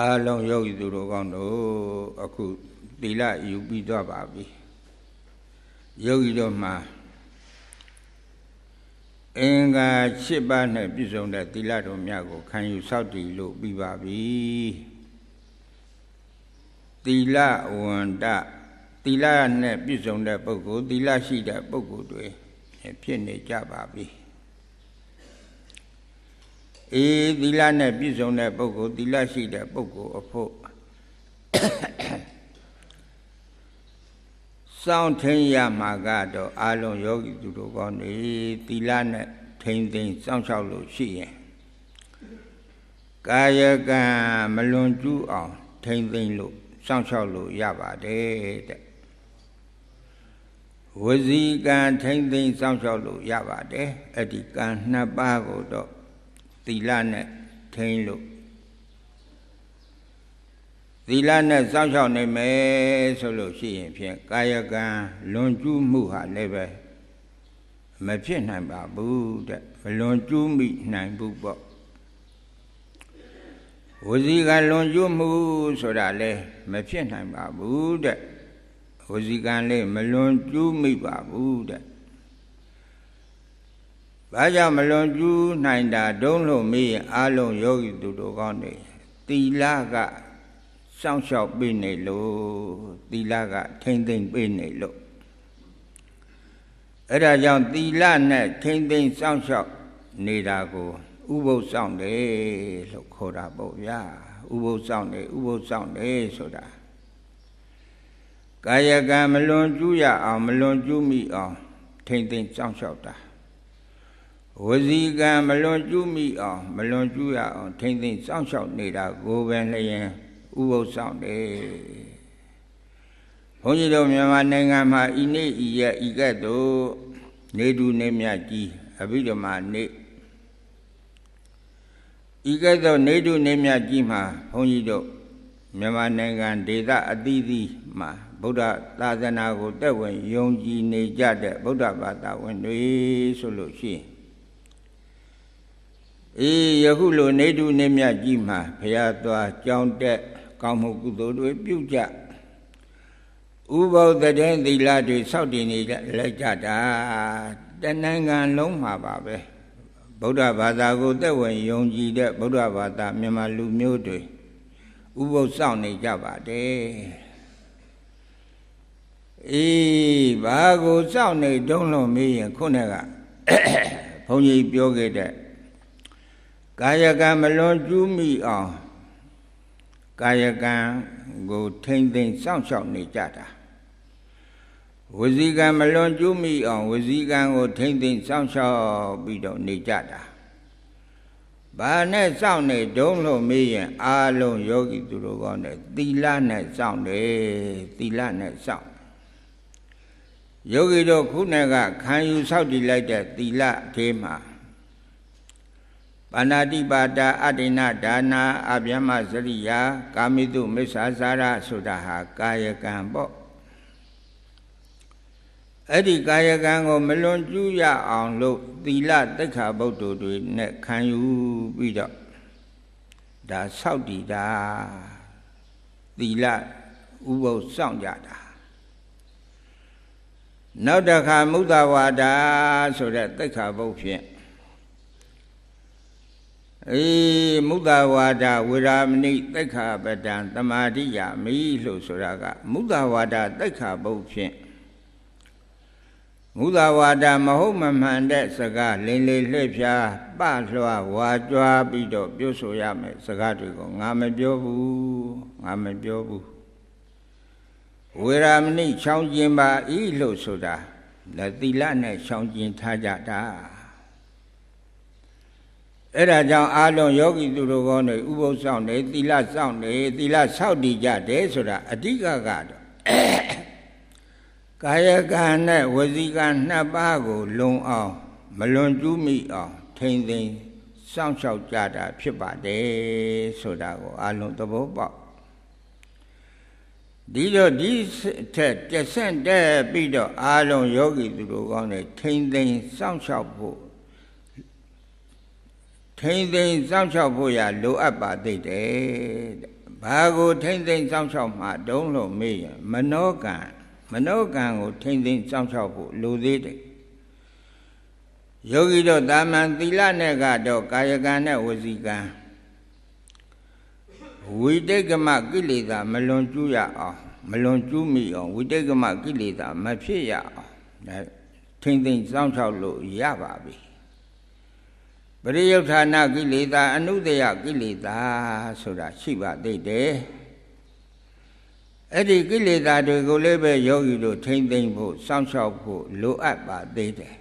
အားလုံးယောဂီသူတို့ကောင်းတို့အခုသီလယူပြီးသွားပါပြီယောဂီတို့မှာအင်္ဂါ၈ပါးနဲ့ပြည့်စုံတဲ့သီလတော်များကိုခံယူစောင့်တည်လို့ပြီးပါပြီသီလဝန္တသီလနဲ့ပြည့်စုံတဲ့ပုဂ္ဂိုလ်သီလရှိတဲ့ပုဂ္ဂိုလ်တွေဖြစ်နေကြပါပြီ အေးသီလနဲ့ပြည့်စုံတဲ့ပုဂ္ဂိုလ်သီလရှိတဲ့ပုဂ္ဂိုလ်အဖို့စောင့်ထင်းရမှာကတော့အာလုံးယောဂီသူတို့ကောင်းနေသီလနဲ့ထိမ့်သိမ့်စောင့်ရှောက်လို့ရှိရင်ကာယကံမလွန်ကျူးအောင်ထိမ့်သိမ့်လို့စောင့်ရှောက်လို့ရပါတယ်တဲ့ဝစီကံထိမ့်သိမ့်စောင့်ရှောက်လို့ရပါတယ်အဲ့ဒီကံနှစ်ပါးကိုတော့ သီလနဲ့ထိန်းလို့သီလနဲ့စောင့်ရှောက်နိုင်မယ်ဆိုလို့ရှိရင်ဖြင့်ကာယကံလွန်ကျူးမှုဟာလည်းပဲမဖြစ်နိုင်ပါဘူးတဲ့မလွန်ကျူးမိနိုင်ဘူးပေါ့ဝစီကံလွန်ကျူးမှုဆိုတာလည်းမဖြစ်နိုင်ပါဘူးတဲ့ဝစီကံလေးမလွန်ကျူးမိပါဘူးတဲ့ ဘာကြောင့်မလွန်ကျူးနိုင်တာဒုံးလို့မေးရင်အလုံးယောဂီသူတို့ကောင်းနေတီလာကစောင့်ရှောက်ပေးနေလို့တီလာကထိမ့်သိမ့်ပေးနေလို့အဲ့ဒါကြောင့်တီလာနဲ့ထိမ့်သိမ့်စောင့်ရှောက်နေတာကိုဥပုသ်ဆောင်တယ်လို့ခေါ်တာပေါ့ဗျာဥပုသ်ဆောင်တယ်ဥပုသ်ဆောင်တယ်ဆိုတာကာယကံမလွန်ကျူးရအောင်မလွန်ကျူးမိအောင်ထိမ့်သိမ့်စောင့်ရှောက်တာ ဝစီကံမလွန်ကျူးမိအောင်မလွန်ကျူးရအောင်ထိမ့်သိမ့်စောင့်ရှောက်နေတာကိုပဲလျင်ဥပုသ်ဆောင်တယ်ဘုန်းကြီးတို့မြန်မာနိုင်ငံမှာဤနေ့ဤရက်ဤကဲ့သို့နေတူနေမြတ်ကြီးအဘိဓမ္မာနေ့ဤကဲ့သို့နေတူနေမြတ်ကြီးမှာဘုန်းကြီးတို့မြန်မာနိုင်ငံဒေသအသီးသီးမှာဗုဒ္ဓသာသနာကိုတက်ဝင်ယုံကြည်နေကြတဲ့ဗုဒ္ဓဘာသာဝင်တွေဆိုလို့ရှိရင် အေးယခုလိုနေတုနေမြတ်ကြီးမှာဘုရားသွားကြောင်းတက်ကောင်းမှုကုသိုလ်တွေပြုကြဥပုသ်တဲ့သီလတွေစောင့်တည်နေလိုက်ကြတာတဏ္ဍာလုံးမှာပါပဲဗုဒ္ဓဘာသာကိုသက်ဝင်ယုံကြည်တဲ့ဗုဒ္ဓဘာသာမြန်မာလူမျိုးတွေဥပုသ်စောင့်နေကြပါတယ်အေးဘာကိုစောင့်နေတုံးလို့မေးရင်ခုနကဘုန်းကြီးပြောခဲ့တဲ့ ကာယကံမလွန်ကျူးမိအောင်ကာယကံကိုထိမ့်သိမ့်စောင့်ရှောက်နေကြတာဝစီကံမလွန်ကျူးမိအောင်ဝစီကံကိုထိမ့်သိမ့်စောင့်ရှောက်ပြီးတော့နေကြတာဘာနဲ့စောင့်နေတုံးလို့မေးရင်အာလုံးယောဂီသူတို့ကောင်းတယ်သီလနဲ့စောင့်တယ်သီလနဲ့စောင့်ယောဂီတို့ခုနကခံယူဆောက်တည်လိုက်တဲ့သီလအသေးမှာ ပါဏာတိပါဒအတ္တိနဒါနာအဗျမစရိယာကာမိတုမစ္ဆာစာရဆိုတာဟာကာယကံပေါ့အဲ့ဒီကာယကံကိုမလွန်ကျူးရအောင်လို့သီလတိခါဗုဒ္ဓတွေနဲ့ခံယူပြီးတော့ဒါဆောက်တည်တာသီလဥပုသ်စောင့်ကြတာနောက်တစ်ခါမုဒ္ဒဝါဒဆိုတဲ့တိခါဗုဒ္ဓဖြင့် အေးမုဒ္ဒဝါဒဝေရာမဏိတိခါပတံတမာတိယမိလို့ဆိုတာကမုဒ္ဒဝါဒတိခါဗုဒ္ဓဖြင့်မုဒ္ဒဝါဒမဟုတ်မမှန်တဲ့စကားလင်းလေးလှည့်ဖြာပလွှာဝါကြွားပြီးတော့ပြောဆိုရမယ်စကားတွေကိုငါမပြောဘူးငါမပြောဘူးဝေရာမဏိချောင်းကျင်ပါဤလို့ဆိုတာလက်သီလနဲ့ချောင်းကျင်ထားကြတာ အဲ့ဒါကြောင့်အာလုံးယောဂီသူတို့ကောနေဥပုသ်ဆောင်နေသီလဆောင်နေသီလဆောက်တည်ကြတယ်ဆိုတာအဓိကကတော့ကာယကံနဲ့ဝစီကံနှစ်ပါးကိုလုံအောင်မလွန်ကျူးမိအောင်ထိမ့်သိမ်းစောင့်ရှောက်ကြတာဖြစ်ပါတယ်ဆိုတာကိုအာလုံးသဘောပေါက်ဒီတော့ဒီထက်တဆင့်တက်ပြီးတော့အာလုံးယောဂီသူတို့ကောင်းနေထိမ့်သိမ်းစောင့်ရှောက်ဖို့ ထိမ့်သိမ်းစောင့်ရှောက်ဖို့ရလိုအပ်ပါသေးတယ်တဲ့ဘာကိုထိမ့်သိမ့်စောင့်ရှောက်မှတုံးလို့မေးရင်မနောကံမနောကံကိုထိမ့်သိမ့်စောင့်ရှောက်ဖို့လိုသေးတယ်ယောဂီတို့တာမန်သီလနဲ့ကတော့ကာယကံနဲ့ဝစီကံဝိတိတ်ကမကိလေသာမလွန်ကျူးရအောင်မလွန်ကျူးမိအောင်ဝိတိတ်ကမကိလေသာမဖြစ်ရအောင်ဒါထိမ့်သိမ့်စောင့်ရှောက်လို့ရပါပြီ ပရိယုဌာဏကိလေသာအနုတယကိလေသာဆိုတာရှိပါသေးတယ်အဲ့ဒီကိလေသာတွေကိုလည်းပဲယောဂီတို့ထိမ့်သိမ့်ဖို့စောင့်ရှောက်ဖို့လိုအပ်ပါသေးတယ်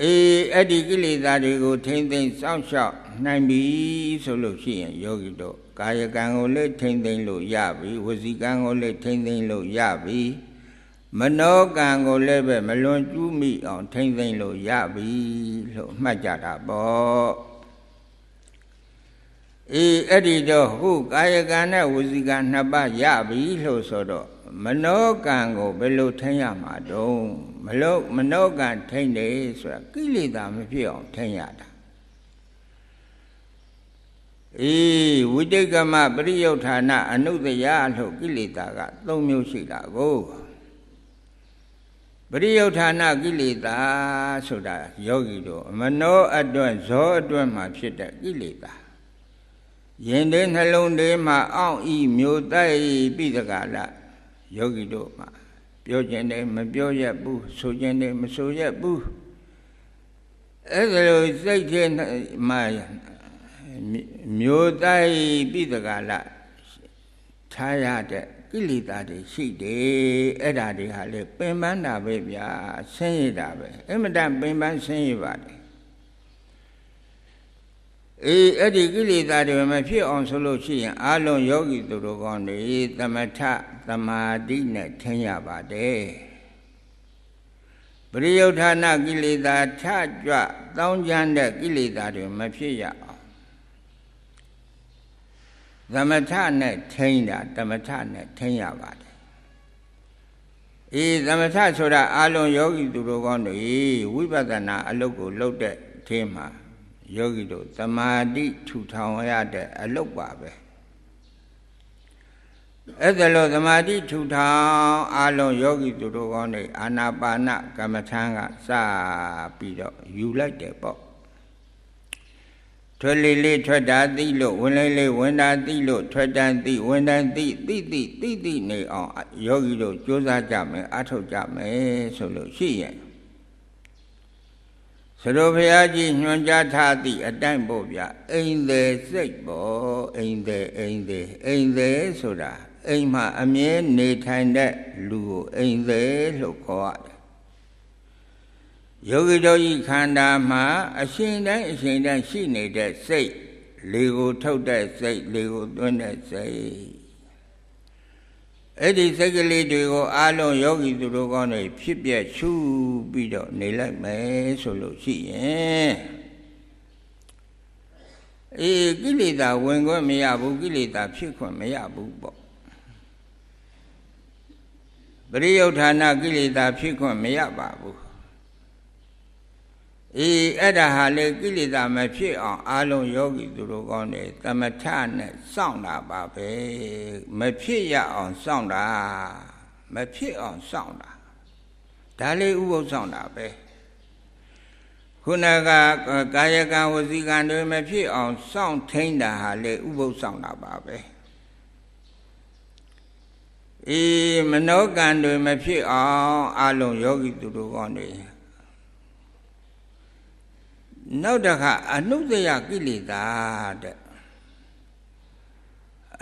အေးအဲ့ဒီကိလေသာတွေကိုထိမ့်သိမ့်စောင့်ရှောက်နိုင်ပြီဆိုလို့ရှိရင်ယောဂီတို့ကာယကံကိုလည်းထိမ့်သိမ့်လို့ရပြီဝစီကံကိုလည်းထိမ့်သိမ့်လို့ရပြီ မနောကံကိုလည်းပဲမလွန်ကျူးမိအောင်ထိမ့်သိမ့်လို့ရပြီလို့မှတ်ကြတာပေါ့အေးအဲ့ဒီတော့ဟုကာယကံနဲ့ဝစီကံနှစ်ပါးရပြီလို့ဆိုတော့မနောကံကိုဘယ်လိုထိမ့်ရမှာတုံးမလို့မနောကံထိမ့်တယ်ဆိုတာကိလေသာမဖြစ်အောင်ထိမ့်ရတာအေးဝိတိတ်ကမပရိယုဌာဏအနုတယလို့ကိလေသာက၃မျိုးရှိတာကို ပရိယုဌာဏကိလေသာဆိုတာယောဂီတို့မနောအတွန်းဇောအတွန်းမှာဖြစ်တဲ့ကိလေသာယင်တဲ့နှလုံးထဲမှာအောင့်ဤမျိုးတိုက်ပြီးတကလားယောဂီတို့မှာပြောခြင်းတယ်မပြောရဘူးဆိုခြင်းတယ်မဆိုရဘူးအဲ့ဒါလိုစိတ်ထဲမှာမျိုးတိုက်ပြီးတကလားထားရတဲ့ ကိလေသာတွေရှိတယ်အဲ့ဒါတွေဟာလေပင်ပန်းတာပဲဗျာဆင်းရဲတာပဲအမတန်ပင်ပန်းဆင်းရဲပါတယ်အေးအဲ့ဒီကိလေသာတွေမဖြစ်အောင်ဆိုလို့ရှိရင်အာလုံးယောဂီသူတို့ကောင်းတွေသမထသမာဓိနဲ့ထင်ရပါတယ်ပရိယုဌာဏကိလေသာထကြွတောင်းကြမ်းတဲ့ကိလေသာတွေမဖြစ်ရအောင် သမထနဲ့ထိန်းတာတမထနဲ့ထိန်းရပါတယ်အေးသမထဆိုတာအာလုံးယောဂီသူတို့ကောင်းတွေဝိပဿနာအလုပ်ကိုလုပ်တဲ့အဲမှာယောဂီတို့သမာဓိထူထောင်ရတဲ့အလုပ်ပါပဲအဲ့ဒါလို့သမာဓိထူထောင်အလုံးယောဂီသူတို့ကောင်းတွေအာနာပါနကမ္မထံကစပြီးတော့ယူလိုက်တယ်ပေါ့ ထွက်လေလေထွက်တာသိလို့ဝင်လေလေဝင်တာသိလို့ထွက်တန်သိဝင်တန်သိသိသိသိသိနေအောင်ယောဂီတို့ကြိုးစားကြမယ်အထောက်ကြမယ်ဆိုလို့ရှိရင်သရဘုရားကြီးညွှန်ကြားထားသည့်အတိုင်းပို့ဗျအိမ်သေးစိတ်ပေါ့အိမ်သေးအိမ်သေးအိမ်သေးဆိုတာအိမ်မှာအမြဲနေထိုင်တဲ့လူကိုအိမ်သေးလို့ခေါ်ရတယ် ယောဂီတို့ဤခန္ဓာမှာအရှင်တိုင်းအရှင်တိုင်းရှိနေတဲ့စိတ်လေကိုထုတ်တဲ့စိတ်လေကိုသွင်းတဲ့စိတ်အဲ့ဒီစိတ်ကလေးတွေကိုအာလုံးယောဂီသူတို့ကောင်းတွေဖြစ်ပြရှုပြီးတော့နေလိုက်မယ်ဆိုလို့ရှိရင်အေးကိလေသာဝင်ခွင့်မရဘူးကိလေသာဖြစ်ခွင့်မရဘူးပေါ့ပရိယုဌာဏကိလေသာဖြစ်ခွင့်မရပါဘူး အေးအဲ့ဒါဟာလေကိလေသာမဖြစ်အောင်အာလုံးယောဂီသူတို့ကောင်းတယ်တမထနဲ့စောင့်တာပါပဲမဖြစ်ရအောင်စောင့်တာမဖြစ်အောင်စောင့်တာဒါလေးဥပုသ်စောင့်တာပဲခုနကကာယကံဝစီကံတွေမဖြစ်အောင်စောင့်ထိန်တာဟာလေဥပုသ်စောင့်တာပါပဲအေးမနောကံတွေမဖြစ်အောင်အလုံးယောဂီသူတို့ကောင်းတယ် နောက်တစ်ခါအနုတယကိလေသာတဲ့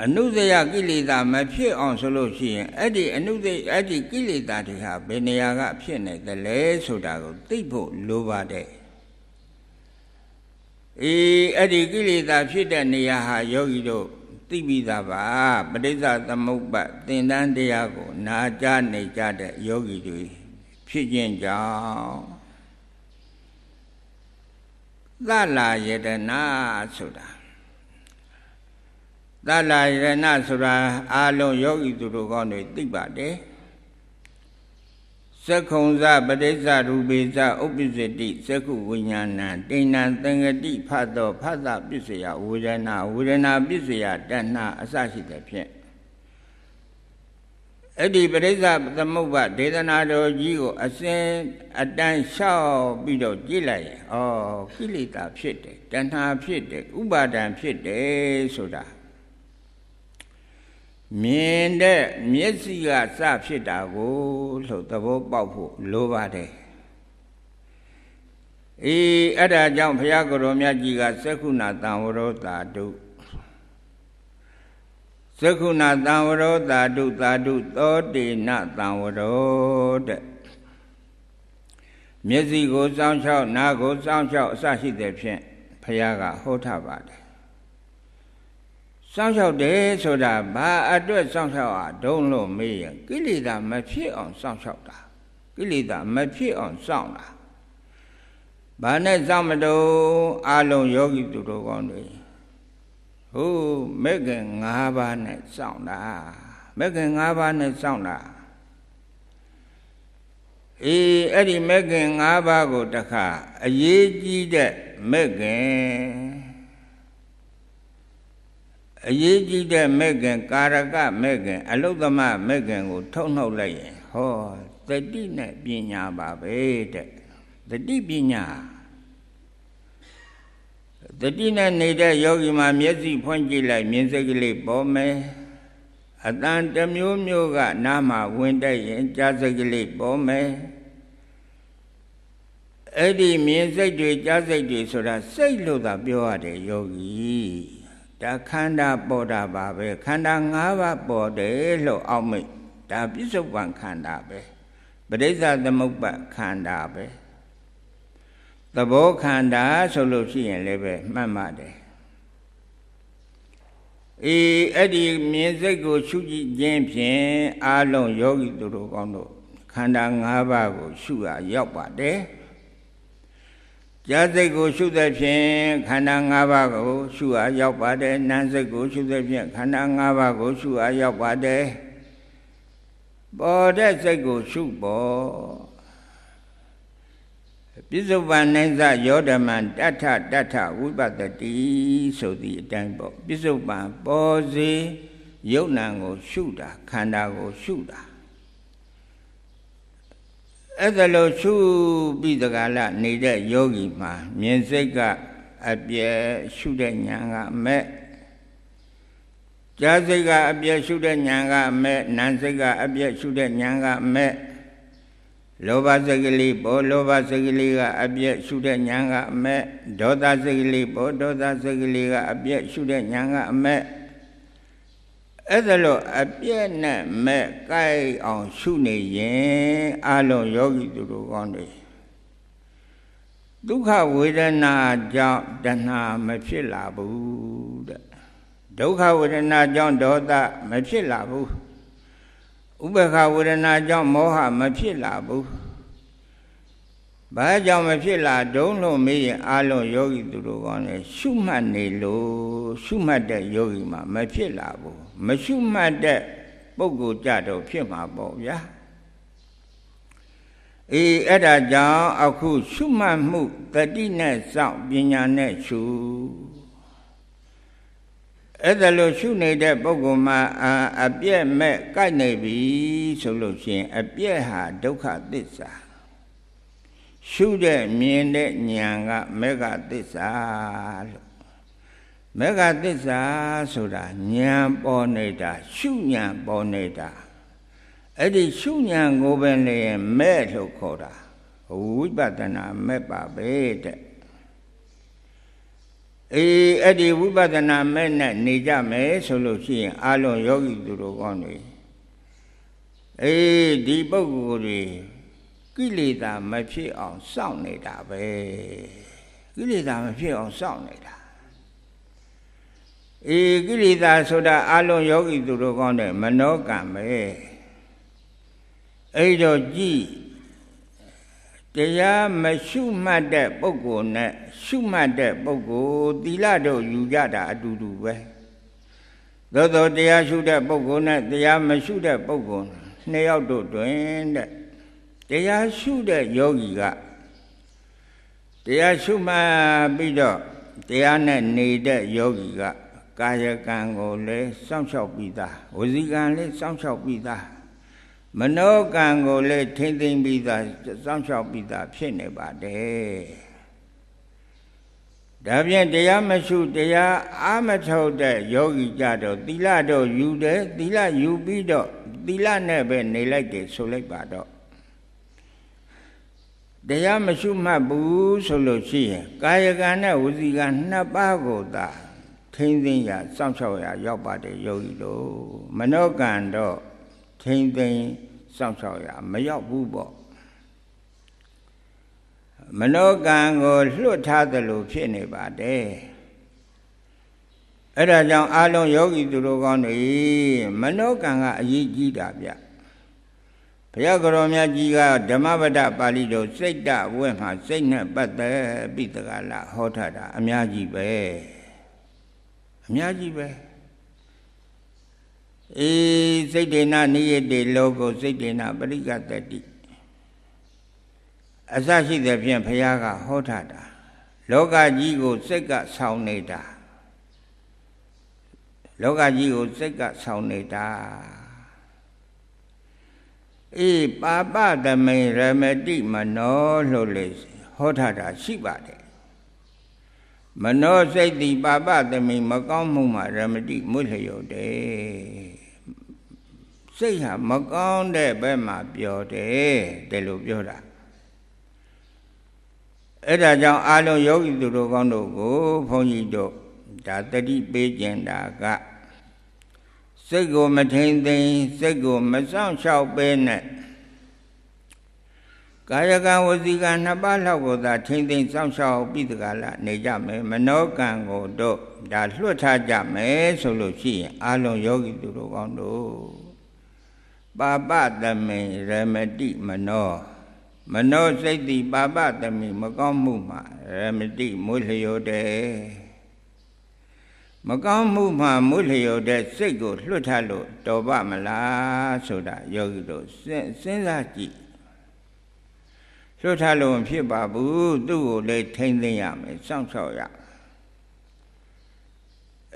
အနုတယကိလေသာမဖြစ်အောင်ဆိုလို့ရှိရင်အဲ့ဒီအနုတအဲ့ဒီကိလေသာတွေဟာဘယ်နေရာကဖြစ်နေသလဲဆိုတာကိုသိဖို့လိုပါတယ်အေးအဲ့ဒီကိလေသာဖြစ်တဲ့နေရာဟာယောဂီတို့သိပြီးသားပါပဋိစ္စသမုပ္ပါသင်္တန်းတရားကို နာကြားနေကြတဲ့ယောဂီတွေဖြစ်ခြင်းကြောင့် သလာယတနာဆိုတာသလာယတနာဆိုတာအာလုံးယောဂီသူတို့ကောင်းတွေသိပါတယ်သက္ခုံဇပဋိစ္ဆရူပေဇဥပ္ပစ္စတိသက္ခုဝိညာဏံတိဏံသင်္ကတိဖတ်သောဖတ်သပစ္စယဝေဒနာဝေဒနာပစ္စယတဏှာအစရှိတဲ့ဖြင့် အဲ့ဒီပရိစ္ဆသမုပ္ပါဒေသနာတော်ကြီးကိုအစဉ်အတန်လျှောက်ပြီးတော့ကြည့်လိုက်ရင်ဩကိလေသာဖြစ်တယ်တဏှာဖြစ်တယ်ဥပါဒံဖြစ်တယ်ဆိုတာမြင်တဲ့မျက်စိကစဖြစ်တာကိုလို့သဘောပေါက်ဖို့လိုပါတယ်အေးအဲ့ဒါကြောင့်ဘုရားကိုယ်တော်မြတ်ကြီးကသက္ခုဏတံဝရောတာတု သက္ခုဏတံဝရောတာတုတာတုသောတေနတံဝရောတဲ့မျက်စိကိုစောင်းချောက်နားကိုစောင်းချောက်အစရှိတဲ့ဖြင့်ဘုရားကဟောထားပါတယ်စောင့်ရှောက်တယ်ဆိုတာဘာအတွက်စောင့်ရှောက်อ่ะဒုံလို့မေးရင်ကိလေသာမဖြစ်အောင်စောင့်ရှောက်တာကိလေသာမဖြစ်အောင်စောင့်တာဘာနဲ့စောင့်မတော့အာလုံးယောဂီသူတို့ကောင်းတွေ ဟိုမဲ့ခင်၅ပါးနဲ့စောင့်တာမဲ့ခင်၅ပါးနဲ့စောင့်တာအေးအဲ့ဒီမဲ့ခင်၅ပါးကိုတခါအရေးကြီးတဲ့မဲ့ခင်အရေးကြီးတဲ့မဲ့ခင်ကာရကမဲ့ခင်အလုသမမဲ့ခင်ကို ထုတ်နှုတ်လိုက်ရင်ဟောတတိနဲ့ပညာပါပဲတဲ့တတိပညာ တတိနဲ့နေတဲ့ယောဂီမှာမျက်စိဖွင့်ကြည့်လိုက်မြင်စိတ်ကလေးပေါ်မယ်အတန်တစ်မျိုးမျိုးကနားမှာဝင်တတ်ရင်ကြားစိတ်ကလေးပေါ်မယ်အဲ့ဒီမြင်စိတ်တွေကြားစိတ်တွေဆိုတာစိတ်လို့သာပြောရတယ်ယောဂီဒါခန္ဓာပေါ်တာပါပဲခန္ဓာ၅ပါးပေါ်တယ်လို့အောက်မိတ်ဒါပြစ္ဆုတ်ပံခန္ဓာပဲပရိစ္ဆသမုပ္ပါခန္ဓာပဲ သဘောခန္ဓာဆိုလို့ရှိရင်လည်းပဲမှတ်မှတ်တယ်အေးအဲ့ဒီမြင်စိတ်ကိုရှုကြည့်ခြင်းဖြင့်အာလုံးယောဂီတို့ကောင်းတို့ခန္ဓာ၅ပါးကိုရှုရရောက်ပါတယ်ကြားစိတ်ကိုရှုတဲ့ဖြင့်ခန္ဓာ၅ပါးကိုရှုအားရောက်ပါတယ်နာမ်စိတ်ကိုရှုတဲ့ဖြင့်ခန္ဓာ၅ပါးကိုရှုအားရောက်ပါတယ်ပေါ်တဲ့စိတ်ကိုရှုပေါ် ပြစ္ဆုတ်ပန်နိုင်စယောဓမံတထတထဝိပတတိဆိုသည့်အတိုင်းပေါ့ပြစ္ဆုတ်ပန်ပေါ်စေယုတ်နံကို ရှုတာခန္ဓာကိုရှုတာအဲ့ဒါလို့ရှုပြီးတကလားနေတဲ့ယောဂီမှာမြင်စိတ်ကအပြည့်ရှုတဲ့ဉာဏ်ကမဲ့ကြားစိတ်ကအပြည့်ရှုတဲ့ဉာဏ်ကမဲ့နာမ်စိတ်ကအပြည့်ရှုတဲ့ဉာဏ်ကမဲ့ လောဘစိတ်ကလေးပေါ်လောဘစိတ်ကလေးကအပြည့်ရှုတဲ့ဉာဏ်ကအမဲ့ဒေါသစိတ်ကလေးပေါ်ဒေါသစိတ်ကလေးကအပြည့်ရှုတဲ့ဉာဏ်ကအမဲ့အဲ့ဒါလို့အပြည့်နဲ့မဲ့ကြိုက်အောင်ရှုနေရင်အလုံးယောဂီသူတို့ကောင်းတွေဒုက္ခဝေဒနာကြောင့်တဏှာမဖြစ်လာဘူးတဲ့ဒုက္ခဝေဒနာကြောင့်ဒေါသမဖြစ်လာဘူး ဥပ္ပခဝေဒနာကြောင့်မောဟမဖြစ်လာဘူးဘာကြောင့်မဖြစ်လာဒုံလို့မေးရင်အလုံးယောဂီသူတို့ကောင်းတယ်ရှုမှတ်နေလို့ရှုမှတ်တဲ့ယောဂီမှာမဖြစ်လာဘူးမရှုမှတ်တဲ့ပုဂ္ဂိုလ်ကြတော့ဖြစ်မှာပေါ့ဗျာအေးအဲ့ဒါကြောင့်အခုရှုမှတ်မှုတတိနဲ့စောင့်ပညာနဲ့ရှု အဲ့ဒါလို့ရှုနေတဲ့ပုဂ္ဂိုလ်မှာအပြည့်မဲ့ကိုက်နေပြီဆိုလို့ရှိရင်အပြည့်ဟာဒုက္ခသစ္စာရှုတဲ့မြင်တဲ့ဉာဏ်ကမေဃသစ္စာလို့မေဃသစ္စာဆိုတာဉာဏ်ပေါ်နေတာရှုဉာဏ်ပေါ်နေတာအဲ့ဒီရှုဉာဏ်ကိုပဲလေမဲ့လို့ခေါ်တာဝိပဿနာမဲ့ပါပဲတဲ့ အေးအဲ့ဒီဝိပဿနာမဲ့နဲ့နေကြမယ်ဆိုလို့ရှိရင်အလုံးယောဂီသူတို့ကောင်းတွေအေးဒီပုဂ္ဂိုလ်တွေကိလေသာမဖြစ်အောင်စောင့်နေတာပဲကိလေသာမဖြစ်အောင်စောင့်နေတာအေကိလေသာဆိုတာအလုံးယောဂီသူတို့ကောင်းတဲ့မနောကံပဲအဲ့တော့ကြည့် တရားမရှုမှတ်တဲ့ပုဂ္ဂိုလ်နဲ့ရှုမှတ်တဲ့ပုဂ္ဂိုလ်သီလတို့ယူကြတာအတူတူပဲသို့သောတရားရှုတဲ့ပုဂ္ဂိုလ်နဲ့တရားမရှုတဲ့ပုဂ္ဂိုလ်နှစ်ယောက်တို့တွင်တဲ့တရားရှုတဲ့ယောဂီကတရားရှုမှတ်ပြီးတော့တရားနဲ့နေတဲ့ယောဂီကကာယကံကိုလည်းစောင့်ရှောက်ပြီးသားဝစီကံလည်းစောင့်ရှောက်ပြီးသား မနောကံကိုလည်းထိမ့်သိမ့်ပြီးသားစောင့်ရှောက်ပြီးသားဖြစ်နေပါတယ်ဒါဖြင့်တရားမရှုတရားအာမထုတ်တဲ့ယောဂီကြတော့သီလတော့ယူတယ်သီလယူပြီးတော့သီလနဲ့ပဲနေလိုက်တယ်ဆိုလိုက်ပါတော့တရားမရှုမှတ်ဘူးဆိုလို့ရှိရင်ကာယကံနဲ့ဝစီကံနှစ်ပါးကိုသာထိမ့်သိမ့်ရစောင့်ရှောက်ရရောက်ပါတယ်ယောဂီတို့မနောကံတော့ ထိမ့်သိမ့်စောင့်ရှောက်ရမရောက်ဘူးပေါ့မနောကံကိုလွတ်ထားသလိုဖြစ်နေပါတယ်အဲ့ဒါကြောင့်အာလုံးယောဂီသူတို့ကောင်းတွေမနောကံကအရေးကြီးတာဗျဘုရားကတော်မြတ်ကြီးကဓမ္မပဒပါဠိတော်စိတ်တဝဲမှာစိတ်နဲ့ပတ်သက်ပြီးတကလားဟောထားတာအများကြီးပဲအများကြီးပဲ အေးစိတ်ဒေနနိယတေလောကိုစိတ်ဒေနပရိကတတိအစရှိတဲ့ဖြင့်ဘုရားကဟောထားတာလောကကြီးကိုစိတ်ကဆောင်းနေတာလောကကြီးကိုစိတ်ကဆောင်းနေတာအေးပါပသမိန်ရမတိမနောလို့လေဟောထားတာရှိပါတယ်မနောစိတ်တိပါပသမိန်မကောင်းမှုမှာရမတိမွတ်လျော်တယ် စိတ်ဟာမကောင်းတဲ့ဘက်မှာပျော်တယ်တယ်လို့ပြောတာအဲ့ဒါကြောင့်အာလုံးယောဂီသူတို့ကောင်းတို့ကိုဘုန်းကြီးတို့ဒါတတိပေးကျင်တာကစိတ်ကိုမထိန်သိမ်းစိတ်ကိုမဆောင်ရှောက်ပဲနဲ့ကာယကံဝစီကံနှစ်ပါးလောက်ကိုသာထိန်သိမ်းဆောင်ရှောက်ပြီးတကလားနေကြမယ်မနောကံကိုတော့ဒါလွတ်ထားကြမယ်ဆိုလို့ရှိရင်အာလုံးယောဂီသူတို့ကောင်းတို့ ပါပတမေရမတိမနော မနောစိတ်တိပါပတမိမကောင်းမှုမှာရမတိမွေးလျော်တယ်မကောင်းမှုမှမွေးလျော်တဲ့စိတ်ကိုလွတ်ထလို့တော်ပါမလားဆိုတာယောဂီတို့စဉ်းစားကြည့်လွတ်ထလို့မဖြစ်ပါဘူးသူ့ကိုလည်းထိမ့်သိမ်းရမယ်စောင့်ရှောက်ရ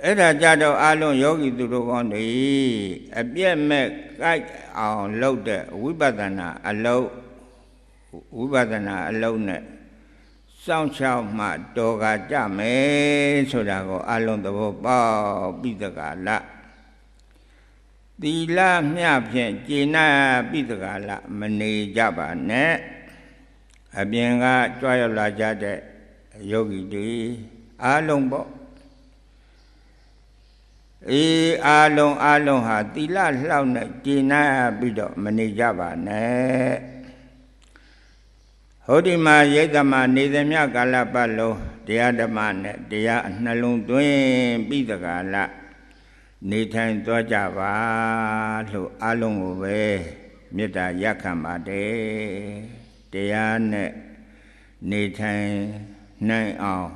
အဲ့ဒါကြတော့အလုံးယောဂီသူတို့ကောင်းတွေအပြည့်မဲ့ကြိုက်အောင်လုပ်တဲ့ဝိပဿနာအလုံးဝိပဿနာအလုံးနဲ့စောင့်ရှောက်မှတော်ကကြမယ်ဆိုတာကိုအလုံးသဘောပေါက်ပြီးတကလားသီလမျှဖြင့်ကျေနပ်ပြီးတကလားမနေကြပါနဲ့အပြင်ကကြွရောက်လာကြတဲ့ယောဂီတွေအလုံးပေါ့ အေးအာလုံးအာလုံးဟာသီလလှောက်နဲ့ကျေနပ်ပြီးတော့မနေကြပါနဲ့ဟောဒီမှာရိတ်သမနေသမျှကာလပတ်လုံးတရားဓမ္မနဲ့တရားအနှလုံးသွင်းပြီးတကလားနေထိုင်သွားကြပါလို့အလုံးကိုပဲမေတ္တာရက်ခံပါတယ်တရားနဲ့နေထိုင်နိုင်အောင်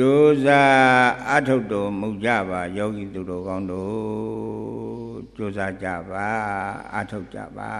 ကြိုးစားအထုတ်တော်မူကြပါယောဂီသူတို့ကောင်းတို့ကြိုးစားကြပါအထုတ်ကြပါ